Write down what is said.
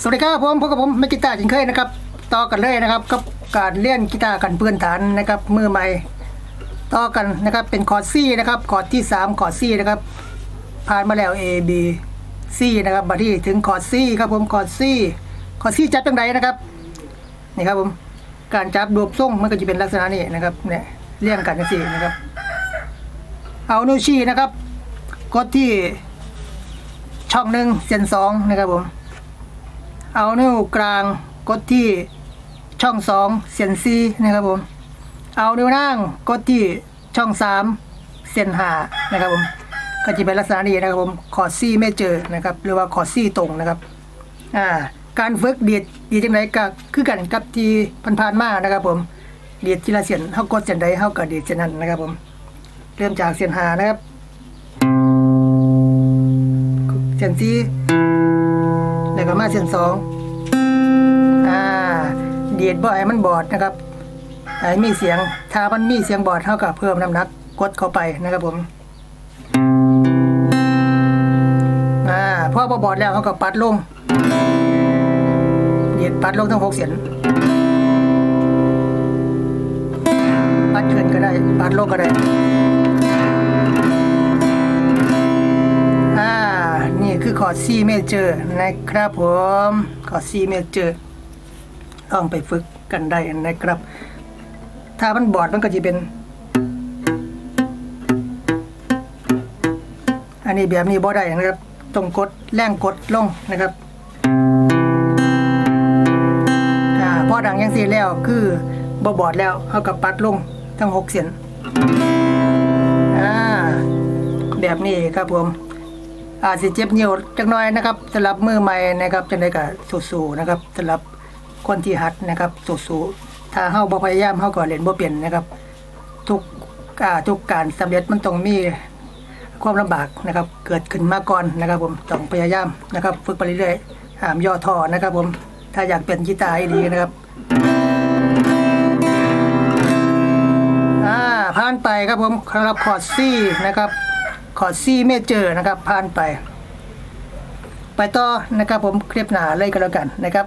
สวัสดีครับผมพบกับผมไม่กีตาร์เช่นเคยนะครับต่อกันเลยนะครับกับการเล่นกีตาร์กันพื้นฐานนะครับมือใหม่ต่อกันนะครับเป็นคอร์ดซีนะครับคอร์ดที่ 3 คอร์ดซีนะครับผ่านมาแล้ว A B C นะครับมาที่ถึงคอร์ดซีครับผมคอร์ดซีคอร์ดซีจับเป็นไรนะครับนี่ครับผมการจับดวบส่งมันก็จะเป็นลักษณะนี้นะครับเนี่ยเลี่ยงกันจังซี่นะครับ เอานิ้วชี้นะครับ กดที่ช่องหนึ่งเส้นสองนะครับผม เอานิ้วกลางกดที่ช่องสองเส้นสี่นะครับผม เอานิ้วนางกดที่ช่องสามเส้นหานะครับผมก็จะเป็นลักษณะนี้นะครับผมคอร์ดซี่ไม่เจอนะครับ หรือว่าคอร์ดซี่ตรงนะครับอ่าการฝึกดีดดีดจังไรก็คือกันกับที่ผ่านๆมานะครับผมดีดทีละเส้นเฮากดเส้นใดเฮาก็ดีดเส้นนั้นนะครับผมเริ่มจากเส้นหานะครับเส้นสี่ แล้วก็มาเส้นสองอ่าเดียดบ่ให้มันบอดนะครับให้มีเสียงถ้ามันมีเสียงบอดเท่ากับเพิ่มน้ำหนักกดเข้าไปนะครับผมอ่าพอบ่บอดแล้วเขาก็ปัดลงเดียดปัดลงทั้งหกเสียงปัดขึ้นก็ได้ปัดลงก็ได้ อร์ด C major นะครับผมคอร์ด C major ลองไปฝึกกันได้นะครับ ถ้ามันบอดมันก็จะเป็น อันนี้แบบนี้บ่ได้นะครับต้องกดแรงกดลงนะครับพอดังยังสีแล้วคือบ่บอดแล้วเขากับปัดลงทั้งหกเสียนแบบนี้ครับผม อาจสิเจ็บนิ้วจักน่อยนะครับสำหรับมือใหม่นะครับจังไดก็สู้ๆนะครับสำหรับคนที่หัดนะครับสู้ๆถ้าเฮาบ่พยายามเฮาก็เล่นบ่เป็นนะครับ ทุกอ่าทุกการสำเร็จมันต้องมีความลำบากนะครับ เกิดขึ้นมาก่อนนะครับ ผมต้องพยายามนะครับ ฝึกไปเรื่อยๆห้ามย่อท้อนะครับ ผมถ้าอยากเป็นกีตาร์ให้ดีนะครับอ่าผ่านไปครับผมสำหรับคอร์ดซีนะครับ ขอดซีเมเจอร์นะครับผ่านไป ไปต่อนะครับผมคลิปหน้าเลยก็แล้วกันนะครับ